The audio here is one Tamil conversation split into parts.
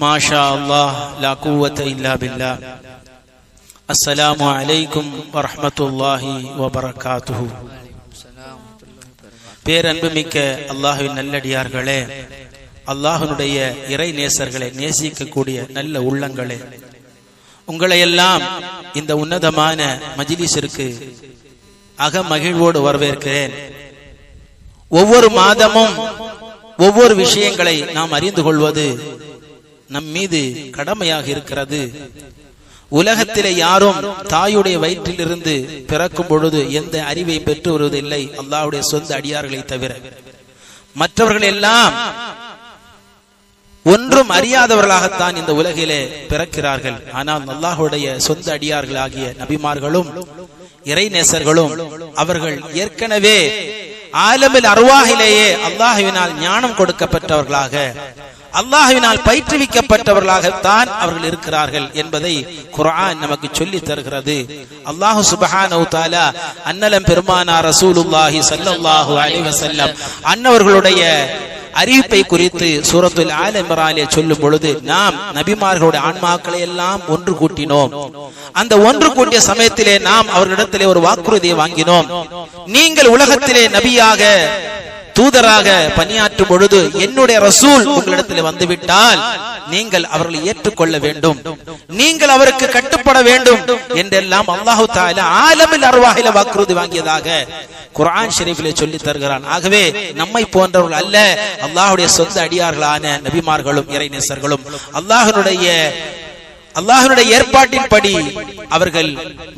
മാഷാ അള്ളാഹ് ലാ കൂവത്ത ഇല്ലാ ബില്ലാ. അസ്സലാമു അലൈക്കും വറഹ്മത്തുള്ളാഹി വബറകാതുഹു. பேரன்புமிக்க அல்லாஹுவின் நல்லடியார்களே அல்லாஹனுடைய இறை நேசர்களை நேசிக்கக்கூடிய நல்ல உள்ளங்களே உங்களையெல்லாம் இந்த உன்னதமான மஜீலீசிற்கு அக மகிழ்வோடு வரவேற்கிறேன் ஒவ்வொரு மாதமும் ஒவ்வொரு விஷயங்களை நாம் அறிந்து கொள்வது நம் மீது கடமையாக இருக்கிறது. உலகத்திலே யாரும் தாயுடைய வயிற்றிலிருந்து பிறக்கும் பொழுது எந்த அறிவை பெற்று வருவதில்லை அல்லாவுடைய சொந்த அடியார்களை தவிர. மற்றவர்கள் எல்லாம் ஒன்றும் அறியாதவர்களாகத்தான் இந்த உலகிலே பிறக்கிறார்கள். ஆனால் அல்லாஹுடைய சொந்த அடியார்கள் ஆகிய நபிமார்களும் இறைநேசர்களும் அவர்கள் ஏற்கனவே ஆலமில் அருவாகிலேயே அல்லாஹுவினால் ஞானம் கொடுக்கப்பட்டவர்களாக அல்லாஹுவினால் பயிற்றுவிக்கப்பட்டவர்களாகத்தான் அவர்கள் இருக்கிறார்கள் என்பதை குர்ஆன் நமக்கு சொல்லி தருகிறது. அல்லாஹு சுபஹானஹு தஆலா அன்னலம் பெருமானா ரசூலுல்லாஹி ஸல்லல்லாஹு அலிவசல்லம் அன்னவர்களுடைய அறிவிப்பை குறித்து சூரத்துல் ஆல இம்ரானிலே சொல்லும் பொழுது நாம் நபிமார்களுடைய ஆன்மாக்களை எல்லாம் ஒன்று கூட்டினோம். அந்த ஒன்று கூட்டிய சமயத்திலே நாம் அவர்களிடத்திலே ஒரு வாக்குறுதியை வாங்கினோம். நீங்கள் உலகத்திலே நபியாக தூதராக பணியாற்றும் பொழுது என்னுடைய ரசூல் உங்களிடத்தில் வந்துவிட்டால் நீங்கள் அவர்களை ஏற்றுக்கொள்ள வேண்டும். நீங்கள் அவருக்கு கட்டுப்பட வேண்டும் என்றெல்லாம் அல்லாஹு தால ஆலமில் அருவாகில வாக்குறுதி வாங்கியதாக குர்ஆன் ஷெரீஃபிலே சொல்லி தருகிறான். ஆகவே நம்மை போன்றவர்கள் அல்ல அல்லாஹுடைய சொந்த அடியார்களான நபிமார்களும் இறைநேசர்களும் அல்லாஹனுடைய அல்லாஹனுடைய ஏற்பாட்டின்படி அவர்கள்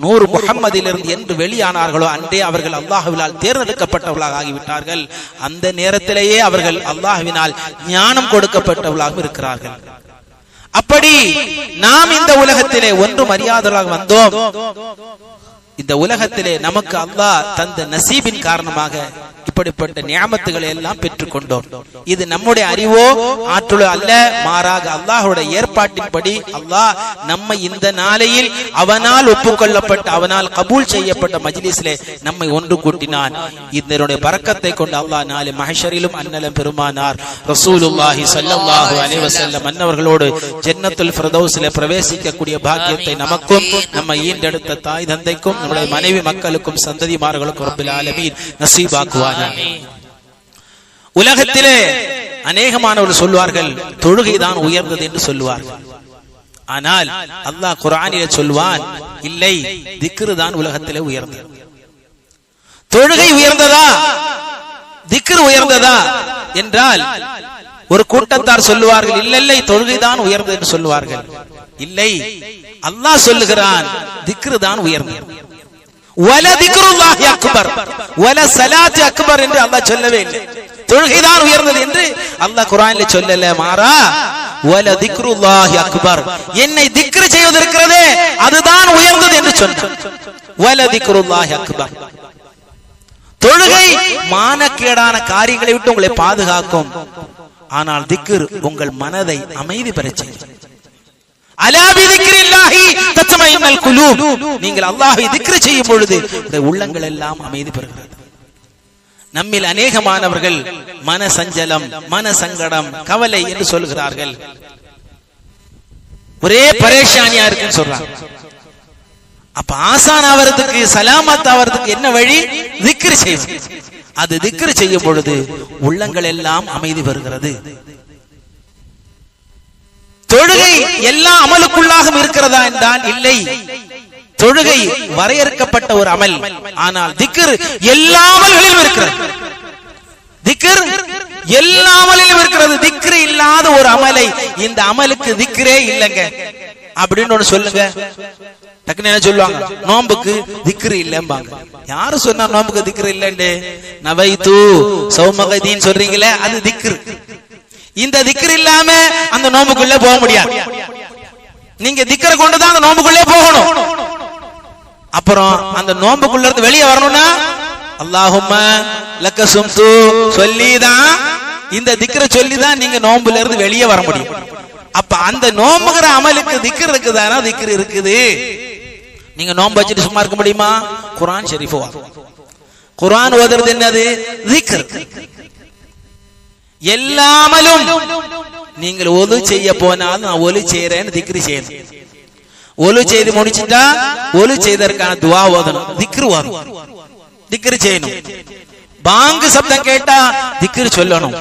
நூறு முகம்மதிலிருந்து என்று வெளியானார்களோ அன்றே அவர்கள் அல்லாஹுவினால் தேர்ந்தெடுக்கப்பட்டவர்களாக ஆகிவிட்டார்கள். அந்த நேரத்திலேயே அவர்கள் அல்லாஹுவினால் ஞானம் கொடுக்கப்பட்டவர்களாக இருக்கிறார்கள். அப்படி நாம் இந்த உலகத்திலே ஒன்றும் அறியாதவர்களாக வந்தோம். இந்த உலகத்திலே நமக்கு அல்லாஹ் தந்த நசீபின் காரணமாக இப்படிப்பட்ட நியாமத்துகளை எல்லாம் பெற்றுக்கொண்டோம். இது நம்முடைய அறிவோ ஆற்றலோ அல்ல. மாறாக அல்லாஹுடைய ஏற்பாட்டின்படி அல்லாஹ் நம்மை இந்த நாளையில் அவனால் ஒப்புக்கொள்ளப்பட்ட அவனால் கபூல் செய்யப்பட்ட மஜ்லிஸிலே நம்மை ஒன்று கூட்டினான். இதனுடைய பறக்கத்தை கொண்டு அல்லாஹ் நாளை மகேஷரிலும் அன்னலம் பெருமானார். ரசூலுல்லாஹி ஸல்லல்லாஹு அலைஹி வஸல்லம் அன்னவர்களோடு ஜன்னத்துல் பிரவேசிக்கக்கூடிய பாக்கியத்தை நமக்கும் நம்ம ஈண்டெடுத்த தாய் தந்தைக்கும் நம்முடைய மனைவி மக்களுக்கும் சந்ததிமார்களுக்கும் ரப்பில் ஆலமீன் உலகத்திலே அநேகமானவர்கள் சொல்வார்கள் தொழுகைதான் உயர்ந்தது என்று சொல்லுவார்கள் ஆனால் அல்லாஹ் குரானிலே சொல்வான் இல்லை திக்ரு தான் உலகத்திலே உயர்ந்தது. தொழுகை உயர்ந்ததா? திக்ரு உயர்ந்ததா? என்றால் ஒரு கூட்டத்தார் சொல்லுவார்கள் இல்லை இல்லை தொழுகைதான் உயர்ந்தது என்று சொல்லுவார்கள். இல்லை அல்லாஹ் சொல்லுகிறான் திக்ரு தான் உயர்ந்தது. அக்பர் வல சலாத்து அக்பர் என்று அல்லாஹ் சொல்லவே இல்லை தொழுகைதான் உயர்ந்தது என்று அல்லாஹ் குர்ஆனில் சொல்லல மாறா வல திக்ருல்லாஹி அக்பர் என்னை திக்ரு செய்வதற்கிறதே அதுதான் உயர்ந்தது என்று சொன்னான் வல திக்ருல்லாஹி அக்பர் தொழுகை மானக்கேடான காரியங்களை விட்டு உங்களை பாதுகாக்கும் ஆனால் திக்ர் உங்கள் மனதை அமைதி பெறச் செய்யும் நீங்கள் அல்லாஹை திக்ரு செய்யும் பொழுது உள்ளங்கள் எல்லாம் அமைதி பெறுகிறது. நம்மில் அநேகமானவர்கள் மன சஞ்சலம் மன சங்கடம் கவலை என்று சொல்கிறார்கள். ஒரே பரேஷானியா இருக்குன்னு சொல்றாங்க. அப்ப ஆசான் ஆவறதுக்கு சலாமத் ஆவறதுக்கு என்ன வழி? திக்ரு செய்வது. அது திக்ரு செய்யும் பொழுது உள்ளங்கள் எல்லாம் அமைதி பெறுகிறது. தொழுகை எல்லா அமலுக்குள்ளாகவும் இருக்கிறதா என்றால் இல்லை. தொழுகை வரையறுக்கப்பட்ட ஒரு அமல். ஆனால் திக்கர் எல்லா அமல்களிலும் இருக்கிறது. திக்கர் எல்லா அமலிலும் இருக்கிறது. திக்ரு இல்லாத ஒரு அமலை இந்த அமலுக்கு திக்ரே இல்லைங்க. அப்படின்னு ஒண்ணு சொல்லுங்க. டக்குன்னு என்ன சொல்லுவாங்க? நோம்புக்கு திக்ரு இல்லம்பாங்க. யாரு சொன்னா நோம்புக்கு திக்ரு இல்லன்னு? நவைத்து சௌமகதின்னு சொல்றீங்களே அது திக்ரு. இந்த திக்கர் இல்லாம அந்த நோம்புக்குள்ள போக முடியாது. நீங்க திக்கரை கொண்டுதான் அந்த நோம்புக்குள்ளே போகணும். அப்புறம் அந்த நோம்புக்குள்ள இருந்து வெளியே வரணும்னா அல்லாஹும்ம லக்க சும்து. சொல்லிதான் இந்த திக்கரை சொல்லிதான் நீங்க நோம்புல இருந்து வெளியே வர முடியும். அப்ப அந்த நோம்புகிற அமலுக்கு திக்கர் இருக்குதானா? திக்கர் இருக்குது. நீங்க நோம்பு வச்சுட்டு சும்மா இருக்க முடியுமா? குரான் ஷெரீஃப் குரான் ஓதுறது என்னது? திக்கர். எல்லாமலும் நீங்கள் ஒலு செய்ய போனாலும் நான் ஒலு செய்யறேன்னு திக்ரி செய்யணும். ஒலு செய்து முடிச்சுட்டா ஒலு செய்ததற்கான துவா ஓதணும். திக்ரு வரும் திக்ரு செய்யணும். பாங்கு சப்தம் கேட்டா திக்ரு சொல்லணும்.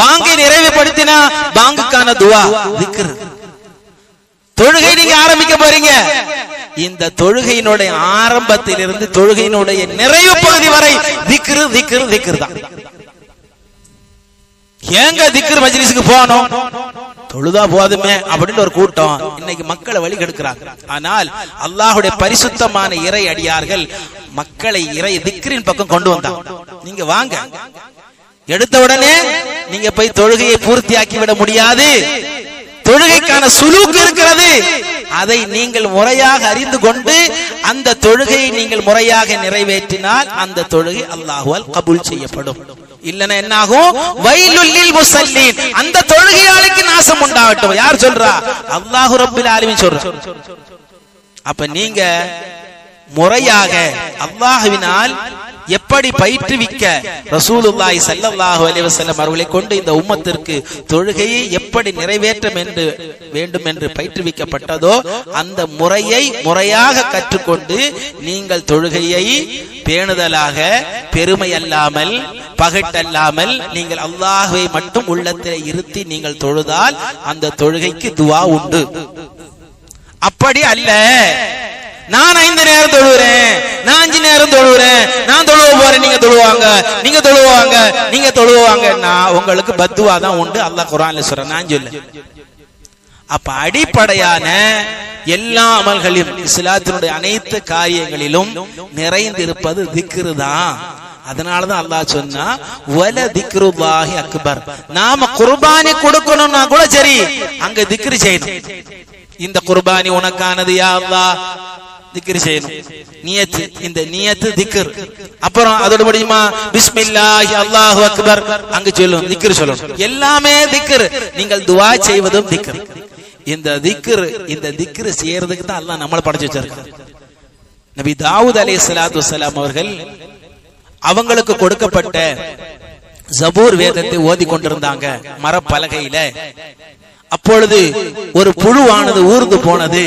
பாங்கை நிறைவுபடுத்தினா பாங்குக்கான துவா திக்ரு. தொழுகை நீங்க ஆரம்பிக்க போறீங்க. இந்த தொழுகையினுடைய ஆரம்பத்திலிருந்து தொழுகையினுடைய நிறைவு பகுதி வரை திக்ரு திக்ரு திக்ரு தான். ஏங்க திக்ரு மஜ்லிஸுக்கு போகணும்? தொழுதா போதுமே அப்படின்னு ஒரு கூட்டம். இன்னைக்கு மக்களை வழி கெடுக்கிறாங்க. ஆனால் அல்லாஹுடைய பரிசுத்தமான இறை அடியார்கள் மக்களை இறை திக்ரின் பக்கம் கொண்டு வந்தாங்க. நீங்க வாங்க. எடுத்த உடனே நீங்க போய் தொழுகையை பூர்த்தியாக்கி விட முடியாது. தொழுகைக்கான சுலூக்கு இருக்கிறது. அதை நீங்கள் முறையாக அறிந்து கொண்டு அந்த தொழுகையை நீங்கள் முறையாக நிறைவேற்றினால் அந்த தொழுகை அல்லாஹுவால் கபூல் செய்யப்படும். இல்லனா என்ன ஆகும் வயலுள்ளில் முசல்லீன். அந்த தொழுகையாளிக்கு நாசம் உண்டாகட்டும். யார் சொல்றா? அல்லாஹு ரப்பில் ஆலமீன் சொல்ற. அப்ப நீங்க முறையாக அல்லாஹுவினால் எப்படி பயிற்றுவிக்க ரசூலுல்லாய் ஸல்லல்லாஹு அலைஹி அவர்களை கொண்டு இந்த உம்மத்திற்கு தொழுகையை எப்படி நிறைவேற்றம் என்று வேண்டும் என்று பயிற்றுவிக்கப்பட்டதோ அந்த முறையை முறையாக கற்றுக்கொண்டு நீங்கள் தொழுகையை பேணுதலாக பெருமை அல்லாமல் பகட்டல்லாமல் நீங்கள் அல்லாஹுவை மட்டும் உள்ளத்தில் இருத்தி நீங்கள் தொழுதால் அந்த தொழுகைக்கு துவா உண்டு. அப்படி அல்ல. நான் ஐந்து நேரம் தொழுகிறேன். நான் அஞ்சு நேரம் தொழுகிறேன். நான் தொழுவ போறேன் நீங்க தொழுவாங்க. நீங்க தொழுவாங்க நீங்க தொழுவாங்கன்னா உங்களுக்கு பத்துவா தான் உண்டு. அல்லாஹ் குரான்ல சொல்றேன். நான் சொல்ல அப்ப அடிப்படையான எல்லா அமல்களிலும் இஸ்லாத்தினுடைய அனைத்து காரியங்களிலும் நிறைந்திருப்பது திக்ரு தான். அதனாலதான் அல்லாஹ் சொன்னா வல திக்ருல்லாஹி அக்பர். நாம குர்பானி கொடுக்கணும்னா கூட சரி அங்க திக்ரு செய்யணும். இந்த குர்பானி உனக்கானது யா அல்லாஹ். திக்ரு செய்யணும். நியத்து இந்த நியத்து திக்ர் அப்புறம் அதோட முடியுமா? பிஸ்மில்லாஹி அல்லாஹு அக்பர். அங்க சொல்லும் திக்ர் சொல்லணும். எல்லாமே திக்ர் நீங்கள் துவா செய்வதும் திக்ர் இந்த திக்ர் இந்த திக்ர் செய்யறதுக்கு தான் அல்லாஹ் நம்மளை படைச்சு வச்சிருக்கான். நபி தாவூத் ஸலாத்து வஸலாம் அவர்கள் அவங்களுக்கு கொடுக்கப்பட்ட ஜபூர் வேதத்தை ஓதி கொண்டிருந்தாங்க மரப்பலகையில. அப்பொழுது ஒரு புழுவானது ஊர்ந்து போனது.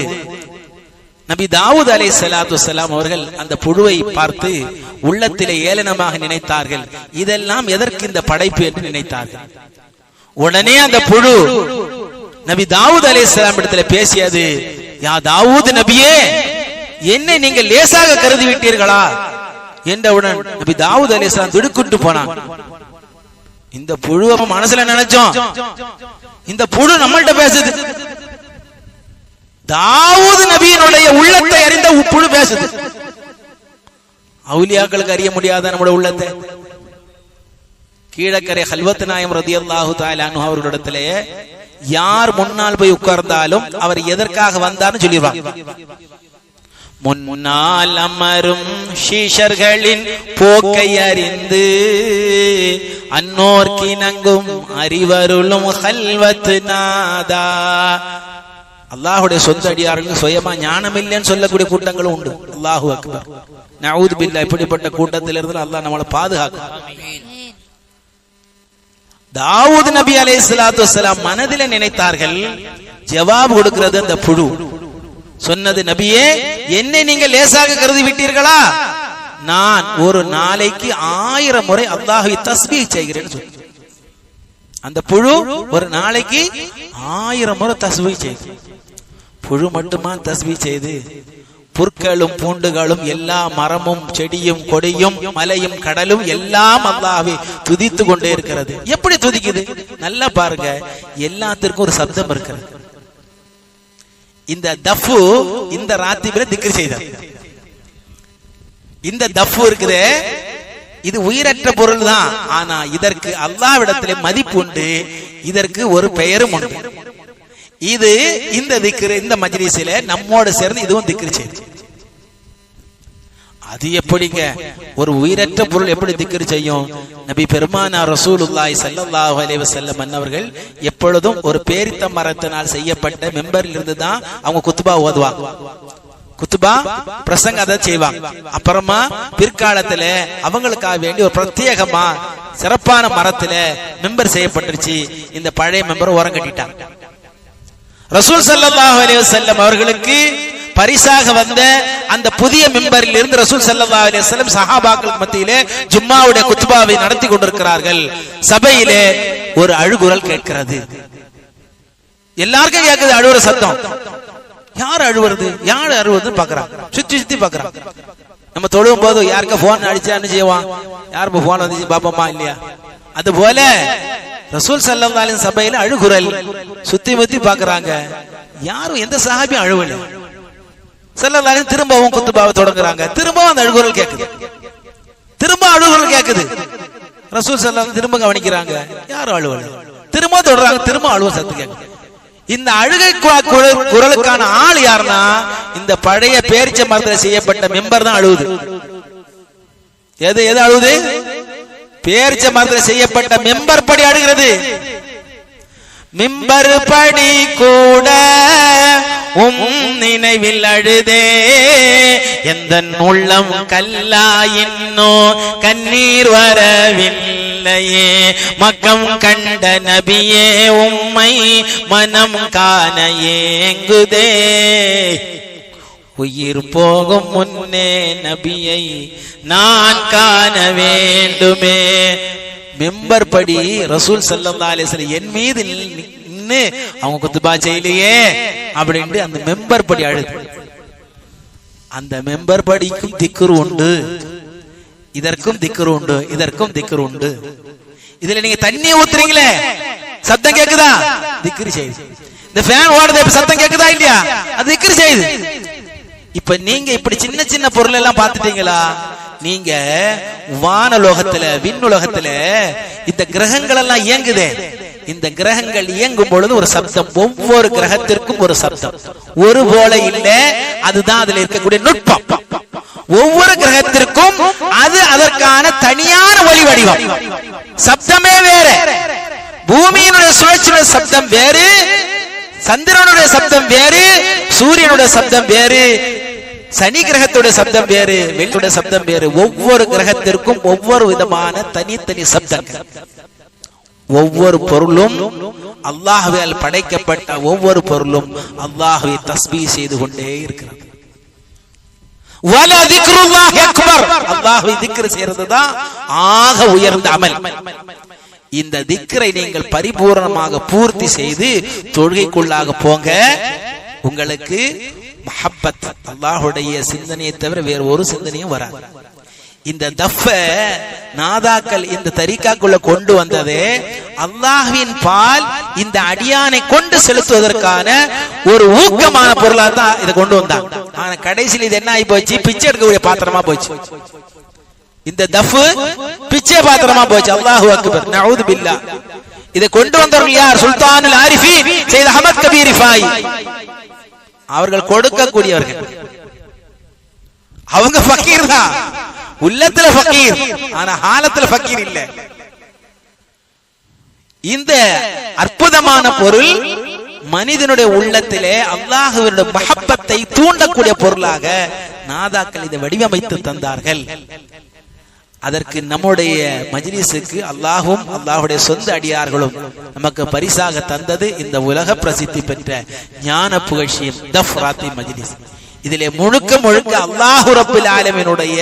நபி தாவூத் அலை சலாத்து சலாம் அவர்கள் அந்த புழுவை பார்த்து உள்ளத்திலே ஏளனமாக நினைத்தார்கள். இதெல்லாம் எதற்கு இந்த படைப்பு என்று நினைத்தார்கள். உடனே அந்த புழு நபி தாவூத் அலை சலாம் இடத்துல பேசியது யா தாவூத் நபியே என்னை நீங்கள் லேசாக கருதி விட்டீர்களா என்றவுடன் நபி தாவூத் அலை சலாம் திடுக்குட்டு போனான். இந்த புழுவை மனசுல நினைச்சோம். இந்த புழு நம்மள்ட்ட பேசுது. தாவூது நபியினுடைய உள்ளத்தை அறிந்த உப்புழு பேசுது. அவுலியாக்களுக்கு அறிய முடியாத நம்முடைய உள்ளத்தை. கீழக்கரை ஹல்வத் நாயம் ரதி அல்லாஹு தாலானு அவர்களிடத்திலே யார் முன்னால் போய் உட்கார்ந்தாலும் அவர் எதற்காக வந்தார்னு சொல்லிடுவாங்க. முன்னால் அமரும் ஷீஷர்களின் போக்கை அறிந்து அன்னோர்க்கிணங்கும் அறிவருளும் ஹல்வத் நாதா. அல்லாஹுடைய சொந்த அடியார்களுக்கு சுயமா ஞானம் இல்லைன்னு சொல்லக்கூடிய கூட்டங்களும் உண்டு. அல்லாஹு அக்பர். நவுது பில்லா இப்படிப்பட்ட கூட்டத்திலிருந்து அல்லாஹ் நம்மளை பாதுகாக்கும். தாவூத் நபி அலை சலாத்து வலாம் மனதில நினைத்தார்கள் ஜவாப் கொடுக்கிறது அந்த புழு. சொன்னது நபியே என்னை நீங்க லேசாக கருதி விட்டீர்களா நான் ஒரு நாளைக்கு ஆயிரம் முறை அல்லாஹை தஸ்பீ செய்கிறேன்னு சொல்லி அந்த புழு ஒரு நாளைக்கு ஆயிரம் முறை தஸ்வி செய்து. புழு மட்டுமா தஸ்பீ செய்து? புற்களும் பூண்டுகளும் எல்லா மரமும் செடியும் கொடியும் மலையும் கடலும் எல்லாம் அல்லாவே துதித்து கொண்டே இருக்கிறது. எப்படி துதிக்குது? நல்லா பாருங்க. எல்லாத்திற்கும் ஒரு சப்தம் இருக்கிறது. இந்த தஃபு இந்த ராத்திபில திக்ரு செய்தார் இந்த தஃபு இருக்குதே இது உயிரற்ற பொருள் தான் ஆனா இதற்கு அல்லாவிடத்திலே மதிப்பு உண்டு. இதற்கு ஒரு பெயரும் உண்டு. இது இந்த திக்ரு இந்த மஜ்லிஸில நம்மோடு சேர்ந்து இதுவும் திக்ரு செய்யுது அது எப்படிங்க? ஒரு உயிரற்ற பொருள் எப்படி திக்ரு செய்யும்? நபி பெருமானா ரசூலுல்லாய் ஸல்லல்லாஹு அலைஹி வஸல்லம் அன்னவர்கள் எப்பொழுதும் ஒரு பேரித்த மரத்தினால் செய்யப்பட்ட மெம்பரில் இருந்து தான் அவங்க குத்துபா ஓதுவாங்க. குத்துபா பிரசங்க அதை செய்வாங்க. அப்புறமா பிற்காலத்துல அவங்களுக்காக வேண்டி ஒரு பிரத்யேகமா சிறப்பான மரத்துல மெம்பர் செய்யப்பட்டுருச்சு. இந்த பழைய மெம்பர் உரம் கட்டிட்டாங்க. ரசூல் ஸல்லல்லாஹு அலி வஸல்லம் அவர்களுக்கு பரிசாக வந்த அந்த புதிய மெம்பரில் இருந்து ரசூல் சல்லா அலைஹி சஹாபாக்கள் மத்தியிலே ஜும்மாவுடைய குத்துபாவை நடத்தி கொண்டிருக்கிறார்கள். சபையிலே ஒரு அழுகுரல் கேட்கிறது. எல்லாருக்கும் கேட்குது அழுகுற சத்தம். யார் அழுவுறது? யார் அழுவுறது பாக்குறான் சுத்தி சுத்தி பாக்குறான் நம்ம தொழுவும் போது யாருக்க போன் அடிச்சா என்ன செய்வான்? யார் போன் வந்துச்சு? பாப்பமா இல்லையா? அது போல ரசூல் சல்லல்லாஹு சபையில அழுகுரல் சுத்தி முத்தி பாக்குறாங்க யாரும் எந்த சஹாபியும் அழுவல. சல்லல்லாஹு திரும்பவும் திரும்பவும் குத்துபாவை தொடங்குறாங்க. திரும்பவும் அந்த அழுகுரல் கேக்குது. திரும்ப அழுகுரல் கேக்குது. ரசூல் சல்லல்லாஹு திரும்ப கவனிக்கிறாங்க. யாரும் அழுவல. திரும்ப தொடர்றாங்க திரும்ப அழுவ சத்து கேக்குது. இந்த அழுகை குரலுக்கான ஆள் யாருன்னா இந்த பழைய பேரிச்ச மரத்தில் செய்யப்பட்ட மெம்பர் தான் அழுகுது எது எது அழுகுது பேரிச்ச மரத்தில் செய்யப்பட்ட மெம்பர் படி அழுகிறது. மிம்பர் படி கூட உம் நினைவில் அழுதே. எந்த உள்ளம் கல்லா இன்னோ கண்ணீர் வரவில்லையே. மக்கம் கண்ட நபியே உம்மை மனம் காண ஏங்குதே. உயிர் போகும் முன்னே நபியை நான் காண வேண்டுமே. மெம்பர் படி ரசூல் ஸல்லல்லாஹு அலைஹி என் மீது நின்னு அவங்க குத்துபா செய்யலையே அப்படின்ட்டு அந்த மெம்பர் படி அழுது அந்த மெம்பர் படிக்கும் திக்குரு உண்டு. இதற்கும் திக்குரு உண்டு இதற்கும் திக்குரு உண்டு. இதுல நீங்க தண்ணி ஊத்துறீங்களே சத்தம் கேக்குதா? திக்ரு செய்து. இந்த ஃபேன் ஓடுது இப்ப சத்தம் கேக்குதா இல்லையா? அது திக்ரு செய்து. இப்ப நீங்க இப்படி சின்ன சின்ன பொருள் எல்லாம் பாத்துட்டீங்களா நீங்க வானலோகத்துல விண்ணுலகத்துல இந்த கிரகங்கள் எல்லாம் இயங்குதே. இந்த கிரகங்கள் இயங்கும் பொழுது ஒரு சப்தம் ஒவ்வொரு கிரகத்திற்கும் ஒரு சப்தம். ஒரு போல இல்ல அதுதான் அதுல இருக்கக்கூடிய நுட்பம். ஒவ்வொரு கிரகத்திற்கும் அது அதற்கான தனியான ஒளி வடிவம். சப்தமே வேற. பூமியினுடைய சுழற்சியுடைய சப்தம் வேறு சந்திரனுடைய சப்தம் வேறு சூரியனுடைய சப்தம் வேறு சனி கிரகத்துடைய சப்தம் வேறு வெள்ளியுடைய சப்தம் வேறு. ஒவ்வொரு கிரகத்திற்கும் ஒவ்வொரு விதமான தனித்தனி சப்தங்கள். ஒவ்வொரு பொருளும் அல்லாஹ்வால் படைக்கப்பட்ட ஒவ்வொரு பொருளும் அல்லாஹுவை தஸ்பீ செய்து கொண்டே இருக்கிறது. வல திக்ருல்லாஹி செய்யறதுதான் ஆக உயர்ந்த அமல். இந்த திக்ரை நீங்கள் பரிபூரணமாக பூர்த்தி செய்து தொழுகைக்குள்ளாக போங்க. உங்களுக்கு மஹப்பத் அல்லாஹுடைய சிந்தனையை தவிர வேறு ஒரு சிந்தனையும் வராது. இந்த தஃப நாதாக்கள் இந்த தரிக்காக்குள்ள கொண்டு வந்தது. அல்லாஹ்வின் பால் இந்த அடியானை கொண்டு செலுத்துவதற்கான ஒரு ஊக்கமான பொருளா தான் இதை கொண்டு வந்தாங்க ஆனா கடைசியில் இது என்ன ஆகி போச்சு பிச்சை எடுக்கக்கூடிய பாத்திரமா போச்சு. இந்த தஃபு பிச்சை பாத்திரமா போச்சு. அல்லாஹு அக்பர். நவுது பில்லா. இதை கொண்டு வந்தவர்கள் யார்? சுல்தானுல் ஆரிஃபி செய்த அஹமத் கபீர் அவர்கள் கொடுக்கக்கூடியவர்கள். அவங்க ஃபக்கீர் தான். உள்ளத்துல ஃபக்கீர் ஆனா ஹாலத்துல ஃபக்கீர் இல்ல. இந்த அற்புதமான பொருள் மனிதனுடைய உள்ளத்திலே அல்லாஹுவினுடைய மகப்பத்தை தூண்டக்கூடிய பொருளாக நாதாக்கள் இதை வடிவமைத்து தந்தார்கள். அதற்கு நம்முடைய மஜ்லிஸுக்கு அல்லாஹும் அல்லாஹுடைய சொந்த அடியார்களும் நமக்கு பரிசாக தந்தது இந்த உலக பிரசித்தி பெற்ற ஞான புகழ்ச்சியின் தஃப்ராத்தி மஜ்லிஸ். இதிலே முழுக்க முழுக்க அல்லாஹு ரப்புல் ஆலமீனுடைய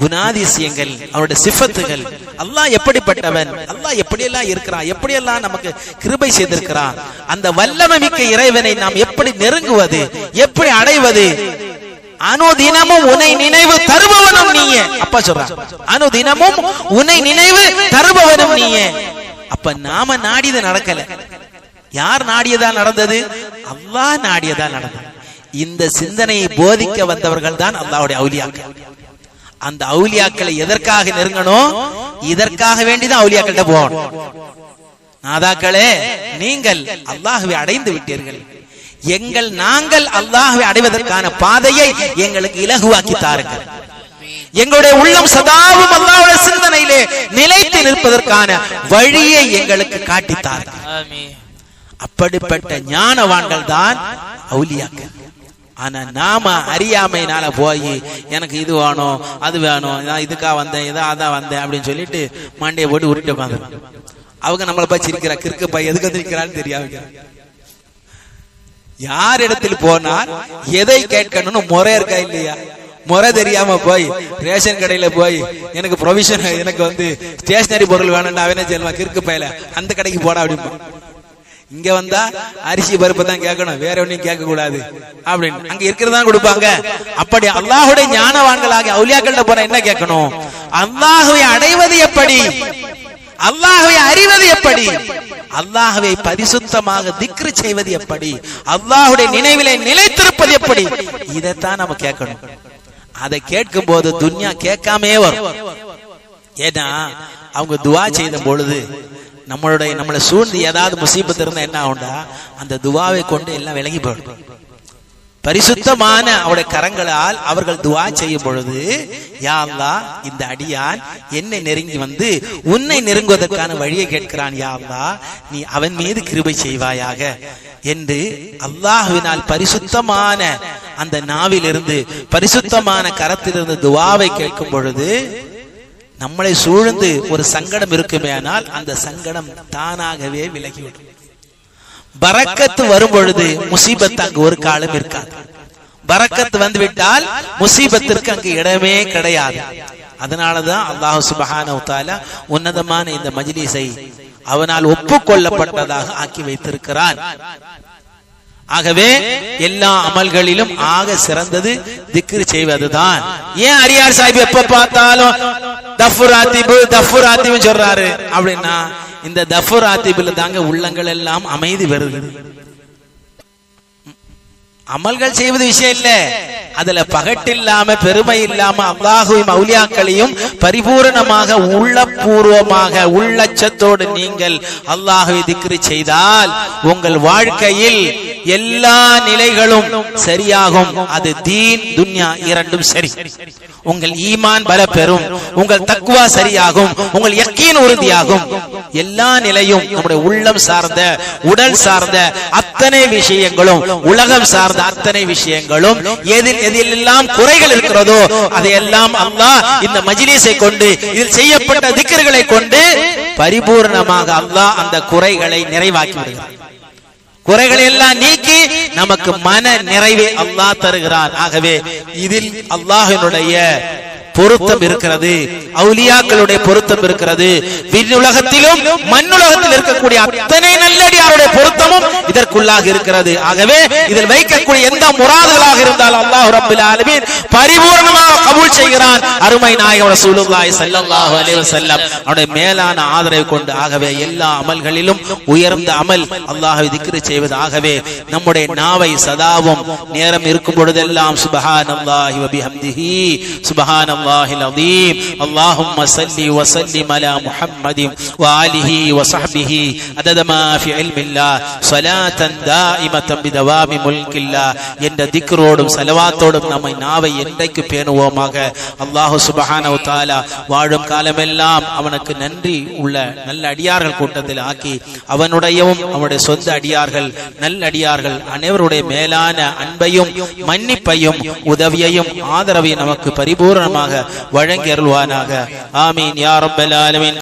குணாதிசயங்கள் அவருடைய சிஃபத்துகள் அல்லாஹ் எப்படிப்பட்டவன் அல்லாஹ் எப்படியெல்லாம் இருக்கிறான் எப்படியெல்லாம் நமக்கு கிருபை செய்திருக்கிறான் அந்த வல்லமை மிக்க இறைவனை நாம் எப்படி நெருங்குவது எப்படி அடைவது? அனுதினமும் உன்னை நினைவு தருபவனும் நீயே. அப்பா சொல்றான் அனுதினமும் உன்னை நினைவு தருபவனும் நீயே. அப்ப நாம நாடியது நடக்கல. யார் நாடியதா நடந்தது? அல்லாஹ் நாடியதா நடந்தது. இந்த சிந்தனையை போதிக்க வந்தவர்கள் தான் அல்லாஹ்வுடைய அவுலியாக்கள் அந்த அவுலியாக்களை எதற்காக நெருங்கணும்? இதற்காக வேண்டிதான் அவுலியாக்கள்கிட்ட போகணும். நாதாக்களே நீங்கள் அல்லாஹ்வை அடைந்து விட்டீர்கள். எங்கள் நாங்கள் அல்லாஹ்வை அடைவதற்கான பாதையை எங்களுக்கு இலகுவாக்கி தாருங்கள். எங்களுடைய உள்ளம் சதாவும் அல்லாஹ்வுடைய சிந்தனையிலே நிலைத்து நிற்பதற்கான வழியை எங்களுக்கு காட்டித்தார்கள் அப்படிப்பட்ட ஞானவான்கள் தான் அவுலியாக்கள் ஆனா நாம அறியாமையினால போய் எனக்கு இது வேணும் அது வேணும் நான் இதுக்கா வந்தேன் இதா அதான் வந்தேன் அப்படின்னு சொல்லிட்டு மண்டையை போட்டு உருட்டு உட்காந்து அவங்க நம்மளை பச்சு இருக்கிறா கிறுக்கு பை எதுக்கு வந்திருக்கிறான்னு தெரியாம யார் இடத்தில் போனால் எதை கேட்கணும்னு முறை இருக்கா இல்லையா? முறை தெரியாம போய் ரேஷன் கடையில போய் எனக்கு ப்ரொவிஷன் எனக்கு வந்து ஸ்டேஷனரி பொருள் வேணும்னு அவனே சொல்லுவான் கிறுக்கு பையில அந்த கடைக்கு போடா அப்படின்னு இங்க வந்தா அரிசி பருப்பு தான் கேட்கணும் வேற ஒன்னையும் கேட்க கூடாது அப்படின்னு. அங்க இருக்கிறதா கொடுப்பாங்க. அப்படி அல்லாஹுடைய ஞானவான்களாக அவுலியாக்கள்ட்ட போற என்ன கேட்கணும்? அல்லாஹுவை அடைவது எப்படி? அல்லாஹுவை அறிவது எப்படி? அல்லாஹுவை பரிசுத்தமாக திக்ரு செய்வது எப்படி? அல்லாஹுடைய நினைவிலே நிலைத்திருப்பது எப்படி? இதைத்தான் நம்ம கேட்கணும். அதை கேட்கும் போது துன்யா கேட்காமே வரும். ஏன்னா அவங்க துவா செய்த பொழுது நம்மளுடைய நம்மளை சூழ்ந்து ஏதாவது முசீபத்து இருந்தா என்ன ஆகும்டா? அந்த துவாவை கொண்டு எல்லாம் விலகி போயிடும். பரிசுத்தமான அவருடைய கரங்களால் அவர்கள் துவா செய்யும் பொழுது யாவ்லா இந்த அடியான் என்னை நெருங்கி வந்து உன்னை நெருங்குவதற்கான வழியை கேட்கிறான் யாவ்லா நீ அவன் மீது கிருபை செய்வாயாக. என்று அல்லாஹுவினால் பரிசுத்தமான அந்த நாவிலிருந்து பரிசுத்தமான கரத்திலிருந்து துவாவை கேட்கும் பொழுது நம்மளை சூழ்ந்து ஒரு சங்கடம் இருக்குமே ஆனால் அந்த சங்கடம் தானாகவே விலகிவிடும். பறக்கத்து வரும் பொழுது முசீபத் அங்கு ஒரு காலம் இருக்காது. பறக்கத்து வந்து விட்டால் முசீபத்திற்கு அங்கு இடமே கிடையாது. அதனாலதான் அல்லாஹு சுபஹான உன்னதமான இந்த மஜ்லிஸை அவனால் ஒப்புக்கொள்ளப்பட்டதாக ஆக்கி வைத்திருக்கிறான். ஆகவே எல்லா அமல்களிலும் ஆக சிறந்தது திக்ரு செய்வதுதான். ஏன் அரியார் சாஹிப் எப்ப பார்த்தாலும் தஃபுராத்திபு தஃபுராத்திபு சொல்றாரு. அப்படின்னா இந்த தஃபுராத்திபுல தாங்க உள்ளங்கள் எல்லாம் அமைதி வருது அமல்கள் செய்வது விஷயம் இல்ல. அதுல பகட்டில்லாம பெருமை இல்லாம அல்லாஹுவையும் மௌலியாக்களையும் பரிபூரணமாக உள்ளபூர்வமாக உள்ளச்சத்தோடு நீங்கள் அல்லாஹுவை திக்ரி செய்தால் உங்கள் வாழ்க்கையில் எல்லா நிலைகளும் சரியாகும். அது தீன் துன்யா இரண்டும் சரி. உங்கள் ஈமான் பல பெறும் உங்கள் தக்குவா சரியாகும். உங்கள் யக்கீன் உறுதியாகும். எல்லா நிலையும் நம்முடைய உள்ளம் சார்ந்த உடல் சார்ந்த அத்தனை விஷயங்களும் உலகம் சார்ந்த அத்தனை விஷயங்களும் எதில் எதிலெல்லாம் குறைகள் இருக்கிறதோ அதையெல்லாம் அல்லாஹ் இந்த மஜிலிஸை கொண்டு இதில் செய்யப்பட்ட திக்கர்களை கொண்டு பரிபூர்ணமாக அல்லாஹ் அந்த குறைகளை நிறைவாக்கி விடுகிறார் குறைகளை எல்லாம் நீக்கி நமக்கு மன நிறைவை அல்லாஹ் தருகிறார் ஆகவே இதில் அல்லாஹினுடைய பொருத்தம் இருக்கிறது. அவுலியாக்களுடைய பொருத்தம் இருக்கிறது. விண்ணுலகத்திலும் மண்ணுலகத்தில் இருக்கக்கூடிய அத்தனை நல்லடியாருடைய பொருத்தமும் இதற்குள்ளாக இருக்கிறது. ஆகவே இதில் வைக்கக்கூடிய எந்த முறாதுகளாக இருந்தால் அல்லாஹ் ரப்பில் ஆலமீன் பரிபூர்ணமாக கபூல் செய்கிறான். அருமை நாயகம் ரசூலுல்லாஹி ஸல்லல்லாஹு அலைஹி வஸல்லம். அவருடைய மேலான ஆதரவை கொண்டு ஆகவே எல்லா அமல்களிலும் உயர்ந்த அமல் அல்லாஹ்வை திக்ரு செய்வது. ஆகவே நம்முடைய நாவை சதாவும் நேரம் இருக்கும் பொழுதெல்லாம் சுபஹானல்லாஹி வ பிஹம்திஹி சுபஹானல்லாஹில் அலீம் اللهم صل وسلم على محمد وآله وصحبه عدد ما في علم الله صلاة دائمة بدوام ملك الله என்ற திக்ரோடும் சலவாத்தோடும் நம்மை நாவை என்றைக்கு பேணுவோமாக அல்லாஹு சுபஹானஹு தஆலா வாழும் காலமெல்லாம் அவனுக்கு நன்றி உள்ள நல்ல அடியார்கள் கூட்டத்தில் ஆக்கி அவனுடையவும் அவனுடைய சொந்த அடியார்கள் நல்ல அடியார்கள் அனைவருடைய மேலான அன்பையும் மன்னிப்பையும் உதவியையும் ஆதரவையும் நமக்கு பரிபூரணமாக வழங்கி அருள்வானாக ஆமீன் யா ரப்பல் ஆலமீன்